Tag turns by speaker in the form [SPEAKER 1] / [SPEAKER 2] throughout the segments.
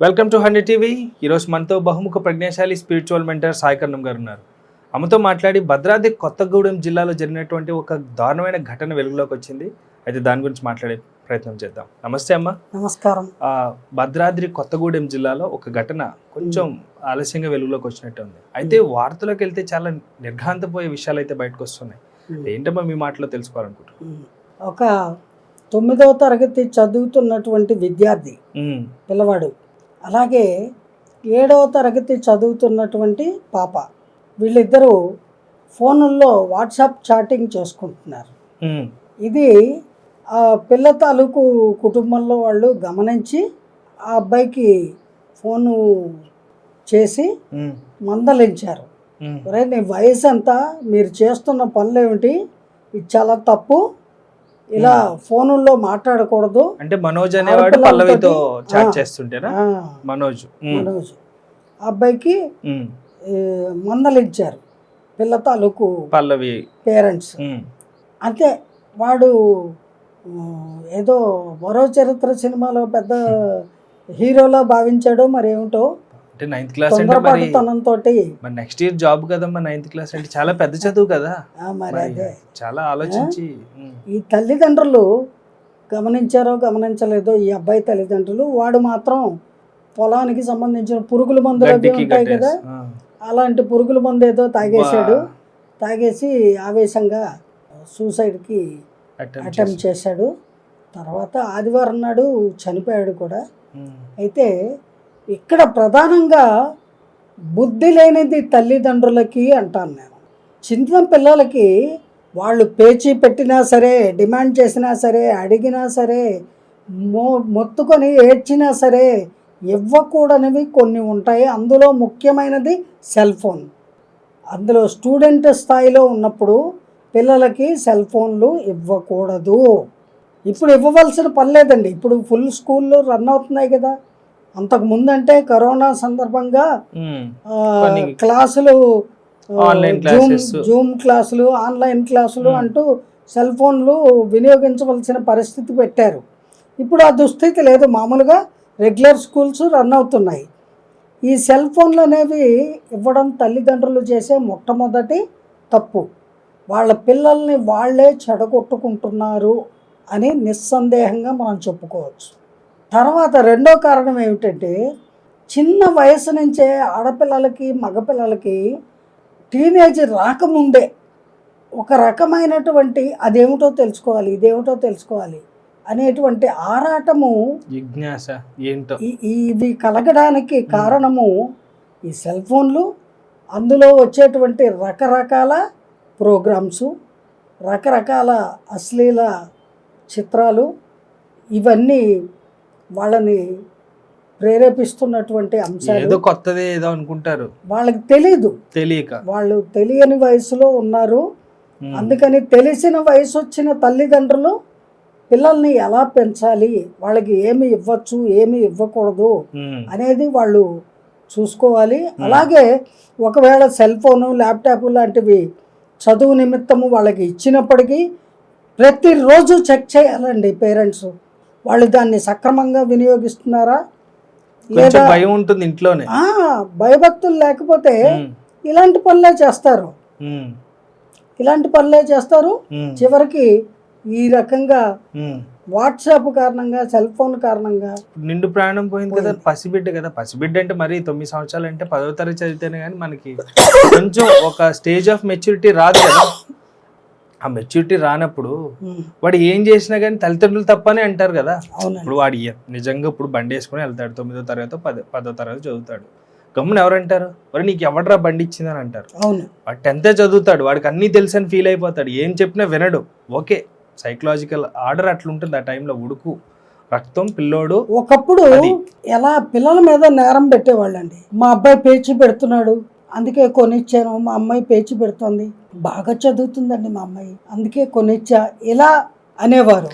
[SPEAKER 1] Welcome to hundred TV. ఈరోజు మనతో బహుముఖ ప్రజ్ఞాశాలి స్పిరిచువల్ మెంటర్ సాయికర్ణం గారు ఉన్నారు. ఆమెతో మాట్లాడి భద్రాద్రి కొత్తగూడెం జిల్లాలో జరిగినటువంటి ఒక దారుణమైన ఘటన వెలుగులోకి వచ్చింది. అయితే దాని గురించి మాట్లాడే ప్రయత్నం చేద్దాం. నమస్తే అమ్మ.
[SPEAKER 2] నమస్కారం.
[SPEAKER 1] భద్రాద్రి కొత్తగూడెం జిల్లాలో ఒక ఘటన కొంచెం ఆలస్యంగా వెలుగులోకి వచ్చినట్టు ఉంది అయితే వార్తలోకి వెళ్తే చాలా నిర్ఘాంతపోయే విషయాలు అయితే బయటకు వస్తున్నాయి. ఏంటమ్మా మీ మాటలో తెలుసుకోవాలనుకుంటున్నాను
[SPEAKER 2] ఒక తొమ్మిదవ తరగతి చదువుతున్నటువంటి విద్యార్థి పిల్లవాడు అలాగే ఏడవ తరగతి చదువుతున్నటువంటి పాప. వీళ్ళిద్దరూ ఫోనుల్లో వాట్సాప్ చాటింగ్ చేసుకుంటున్నారు. ఇది ఆ పిల్ల తాలూకు కుటుంబంలో వాళ్ళు గమనించి ఆ అబ్బాయికి ఫోను చేసి మందలించారు. ఒరే నీ వయసు అంతా మీరు చేస్తున్న పనులు ఏమిటి ఇది చాలా తప్పు. ఇలా ఫోనుల్లో మాట్లాడకూడదు.
[SPEAKER 1] అంటే మనోజ్ అనేవాడు పల్లవితో చాట్. చేస్తుంటేనా? మనోజ్.
[SPEAKER 2] మనోజ్. అబ్బాయికి ఏ, మందలించారు పిల్ల తాలూకు
[SPEAKER 1] పల్లవి.
[SPEAKER 2] పేరెంట్స్. అంతే వాడు ఏదో మరో చరిత్ర సినిమాలో పెద్ద హీరోలా భావించాడో మరి ఏమిటో
[SPEAKER 1] అంటే నైన్త్ క్లాస్ అంటే మరి నెక్స్ట్ ఇయర్ జాబ్ కదమ్మా నైన్త్ క్లాస్ అంటే చాలా పెద్ద చదువు కదా.
[SPEAKER 2] మరి
[SPEAKER 1] మరి
[SPEAKER 2] అదే.
[SPEAKER 1] చాలా ఆలోచించి
[SPEAKER 2] ఈ తల్లిదండ్రులు గమనించారో గమనించలేదో ఈ అబ్బాయి తల్లిదండ్రులు వాడు మాత్రం పొలానికి సంబంధించిన పురుగుల మందులు అవి ఉంటాయి కదా. అలాంటి పురుగుల మందు ఏదో తాగేశాడు. తాగేసి ఆవేశంగా సూసైడ్కి అటెంప్ట్. చేశాడు. తర్వాత ఆదివారం నాడు చనిపోయాడు కూడా. అయితే ఇక్కడ ప్రధానంగా బుద్ధి లేనిది తల్లిదండ్రులకి అంటాను నేను. చిన్న పిల్లలకి వాళ్ళు పేచీ పెట్టినా సరే డిమాండ్ చేసినా సరే అడిగినా సరే మో మొత్తుకొని ఏడ్చినా సరే ఇవ్వకూడనివి కొన్ని ఉంటాయి. అందులో ముఖ్యమైనది సెల్ ఫోన్. అందులో స్టూడెంట్ స్థాయిలో ఉన్నప్పుడు పిల్లలకి సెల్ ఫోన్లు ఇవ్వకూడదు. ఇప్పుడు ఇవ్వవలసిన పని లేదండి. ఇప్పుడు ఫుల్ స్కూల్లో రన్ అవుతున్నాయి కదా. అంతకు ముందంటే కరోనా సందర్భంగా క్లాసులు జూమ్ క్లాసులు ఆన్లైన్ క్లాసులు. అంటూ సెల్ ఫోన్లు వినియోగించవలసిన పరిస్థితి పెట్టారు. ఇప్పుడు ఆ దుస్థితి లేదు. మామూలుగా రెగ్యులర్ స్కూల్స్ రన్ అవుతున్నాయి. ఈ సెల్ ఫోన్లు అనేవి ఇవ్వడం తల్లిదండ్రులు చేసే మొట్టమొదటి తప్పు. వాళ్ళ పిల్లల్ని వాళ్ళే చెడగొట్టుకుంటున్నారు అని నిస్సందేహంగా మనం చెప్పుకోవచ్చు. తర్వాత రెండో కారణం ఏమిటంటే చిన్న వయసు నుంచే ఆడపిల్లలకి మగపిల్లలకి టీనేజ్ రాకముందే ఒక రకమైనటువంటి అదేమిటో తెలుసుకోవాలి ఇదేమిటో తెలుసుకోవాలి అనేటువంటి ఆరాటము
[SPEAKER 1] జిజ్ఞాస ఏంటో.
[SPEAKER 2] ఇవి కలగడానికి కారణము ఈ సెల్ ఫోన్లు అందులో వచ్చేటువంటి రకరకాల ప్రోగ్రామ్స్ రకరకాల అశ్లీల చిత్రాలు ఇవన్నీ వాళ్ళని ప్రేరేపిస్తున్నటువంటి అంశాలు
[SPEAKER 1] ఏదో కొత్తది ఏదో అనుకుంటారు.
[SPEAKER 2] వాళ్ళకి తెలీదు.
[SPEAKER 1] తెలియక.
[SPEAKER 2] వాళ్ళు తెలియని వయసులో ఉన్నారు. అందుకని తెలిసిన వయసు వచ్చిన తల్లిదండ్రులు పిల్లల్ని ఎలా పెంచాలి వాళ్ళకి ఏమి ఇవ్వచ్చు ఏమి ఇవ్వకూడదు అనేది వాళ్ళు చూసుకోవాలి. అలాగే ఒకవేళ సెల్ ఫోను ల్యాప్టాప్ లాంటివి చదువు నిమిత్తము వాళ్ళకి ఇచ్చినప్పటికీ ప్రతిరోజు చెక్ చేయాలండి పేరెంట్స్. వాళ్ళు దాన్ని సక్రమంగా వినియోగిస్తున్నారా?
[SPEAKER 1] భయం ఉంటుంది ఇంట్లోనే.
[SPEAKER 2] భయభక్తులు లేకపోతే ఇలాంటి పనులే చేస్తారు. ఇలాంటి పనులే చేస్తారు. చివరికి ఈ రకంగా. వాట్సాప్ కారణంగా సెల్ ఫోన్ కారణంగా
[SPEAKER 1] నిండు ప్రాణం పోయింది కదా. పసిబిడ్డ కదా. పసిబిడ్డ అంటే మరి తొమ్మిది సంవత్సరాలు అంటే పదవ తరగతి చదివితేనే కానీ మనకి కొంచెం ఒక స్టేజ్ ఆఫ్ మెచ్యూరిటీ రాదు కదా. ఆ మెచ్యూరిటీ రానప్పుడు వాడు ఏం చేసినా కానీ తల్లిదండ్రులు తప్పనే అంటారు కదా. ఇప్పుడు వాడు నిజంగా ఇప్పుడు బండి వేసుకుని వెళ్తాడు తొమ్మిదో తరగతి పద పదో తరగతి చదువుతాడు. గమ్మున ఎవరంటారు? మరి నీకు ఎవడరా బండి ఇచ్చిందని అంటారు.
[SPEAKER 2] అవును.
[SPEAKER 1] వాడు టెన్తే చదువుతాడు వాడికి అన్నీ తెలుసు అని ఫీల్ అయిపోతాడు. ఏం చెప్పినా వినడు. ఓకే సైకలాజికల్ ఆర్డర్ అట్లుంటుంది ఆ టైంలో ఉడుకు రక్తం పిల్లోడు.
[SPEAKER 2] ఒకప్పుడు. ఎలా పిల్లల మీద నేరం పెట్టేవాళ్ళండి. మా అబ్బాయి పేచి పెడుతున్నాడు అందుకే కొనిచ్చాను. మా అమ్మాయి పేచి పెడుతోంది. బాగా చదువుతుందండి మా అమ్మాయి. అందుకే కొనిచ్చా. ఇలా అనేవారు.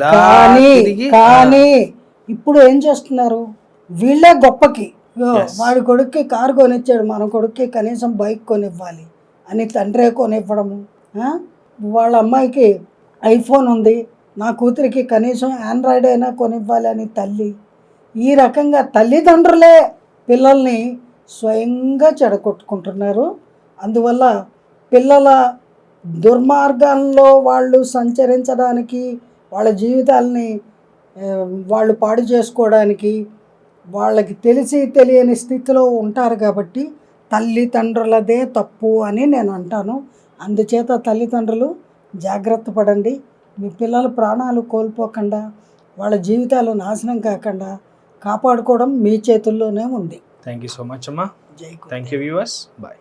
[SPEAKER 2] కానీ కానీ ఇప్పుడు ఏం చేస్తున్నారు? వీళ్ళే గొప్పకి. వాడి కొడుక్కి కారు కొనిచ్చాడు. మన కొడుక్కి కనీసం బైక్ కొనివ్వాలి. అని తండ్రే కొనివ్వడము? వాళ్ళ అమ్మాయికి ఐఫోన్ ఉంది. నా కూతురికి కనీసం ఆండ్రాయిడ్ అయినా కొనివ్వాలి అని తల్లి. ఈ రకంగా తల్లిదండ్రులే పిల్లల్ని స్వయంగా చెడగొట్టుకుంటున్నారు. అందువల్ల పిల్లల దుర్మార్గాల్లో వాళ్ళు సంచరించడానికి వాళ్ళ జీవితాలని వాళ్ళు పాడు చేసుకోవడానికి వాళ్ళకి తెలిసి తెలియని స్థితిలో ఉంటారు కాబట్టి తల్లిదండ్రులదే తప్పు అని నేను అంటాను. అందుచేత తల్లిదండ్రులు జాగ్రత్త పడండి. మీ పిల్లల ప్రాణాలు కోల్పోకుండా వాళ్ళ జీవితాలు నాశనం కాకుండా కాపాడుకోవడం మీ చేతుల్లోనే ఉంది.
[SPEAKER 1] థ్యాంక్ యూ సో మచ్ అమ్మా
[SPEAKER 2] జై
[SPEAKER 1] థ్యాంక్ యూ వ్యూవర్స్ బాయ్